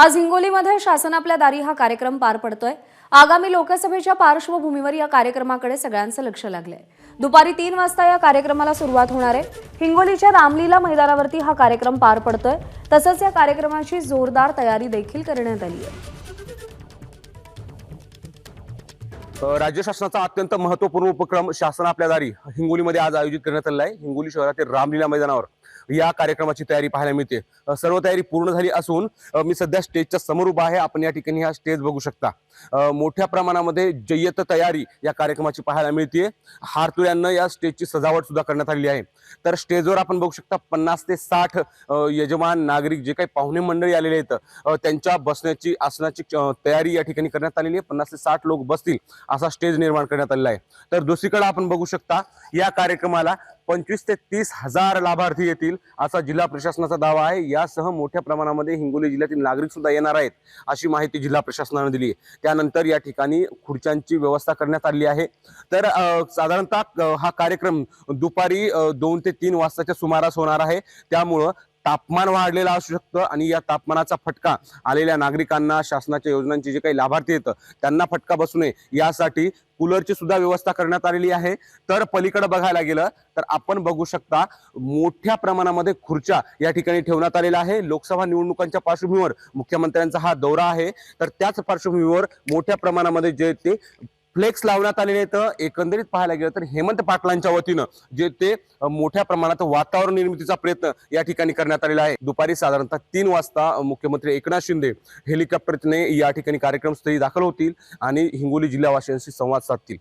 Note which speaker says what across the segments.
Speaker 1: आज हिंगोलीमध्ये शासन आपल्या दारी हा कार्यक्रम पार पडतोय. आगामी लोकसभेच्या पार्श्वभूमीवर या कार्यक्रमाकडे सगळ्यांचं लक्ष लागलंय. दुपारी तीन वाजता या कार्यक्रमाला सुरुवात होणार आहे. हिंगोलीच्या रामलीला मैदानावरती हा कार्यक्रम पार पडतोय. तसंच या कार्यक्रमाची जोरदार तयारी देखील करण्यात आली आहे.
Speaker 2: राज्य शासनाचा अत्यंत महत्त्वपूर्ण उपक्रम शासन आपल्या दारी हिंगोलीमध्ये आज आयोजित करण्यात आलेला आहे. हिंगोली शहरातील रामलीला मैदानावर या कार्यक्रमाची तयारी पाहायला मिळते. सर्व तयारी पूर्ण झाली असून मी सध्या स्टेजच्या समोर उभा आहे. आपण या ठिकाणी हा स्टेज बघू शकता. मोठ्या प्रमाणामध्ये जय्यत तयारी या कार्यक्रमाची पाहायला मिळते हारतुळ्यांना या स्टेजची सजावट सुद्धा करण्यात आलेली आहे. तर स्टेजवर आपण बघू शकता पन्नास ते साठ यजमान नागरिक जे काही पाहुणे मंडळी आलेले आहेत त्यांच्या बसण्याची आसनाची तयारी या ठिकाणी करण्यात आलेली आहे. पन्नास ते साठ लोक बसतील असा स्टेज निर्माण करण्यात आलेला आहे. तर दुसरीकडे आपण बघू शकता या कार्यक्रमाला पंचवीस ते तीस हजार लाभार्थी येतील असा जिल्हा प्रशासनाचा दावा आहे. यासह मोठ्या प्रमाणामध्ये हिंगोली जिल्ह्यातील नागरिक सुद्धा येणार आहेत अशी माहिती जिल्हा प्रशासनाने दिली आहे. त्यानंतर या ठिकाणी खुर्च्यांची व्यवस्था करण्यात आली आहे. तर साधारणतः हा कार्यक्रम दुपारी दोन ते तीन वाजताच्या सुमारास होणार आहे. त्यामुळं तापमान वाढलेलं असू शकतं आणि या तापमानाचा फटका आलेल्या नागरिकांना शासनाच्या योजनांचे जे काही लाभार्थी येतं त्यांना फटका बसू नये. यासाठी कूलरची सुद्धा व्यवस्था करण्यात आलेली आहे. तर पलीकडे बघायला गेलं तर आपण बघू शकता मोठ्या प्रमाणामध्ये खुर्च्या या ठिकाणी ठेवण्यात आलेल्या आहे. लोकसभा निवडणुकांच्या पार्श्वभूमीवर मुख्यमंत्र्यांचा हा दौरा आहे. तर त्याच पार्श्वभूमीवर मोठ्या प्रमाणामध्ये जे ते फ्लेक्स लावण्यात आलेले आहेत. एकंदरीत पाहायला गेलं तर हेमंत पाटलांच्या वतीनं जे ते मोठ्या प्रमाणात वातावरण निर्मितीचा प्रयत्न या ठिकाणी करण्यात आलेला आहे. दुपारी साधारणतः तीन वाजता मुख्यमंत्री एकनाथ शिंदे हेलिकॉप्टरने या ठिकाणी कार्यक्रमस्थळी दाखल होतील आणि हिंगोली जिल्हावासियांशी संवाद साधतील.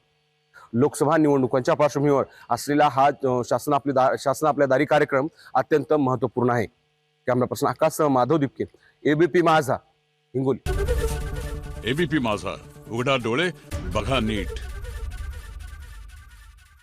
Speaker 2: लोकसभा निवडणुकांच्या पार्श्वभूमीवर असलेला हा शासन आपली दा शासन आपल्या दारी कार्यक्रम अत्यंत महत्त्वपूर्ण आहे. Camera person Akash Madhav Dipake ABP Majha Hingoli.
Speaker 3: ABP माझा. उघडा डोळे बघा नीट.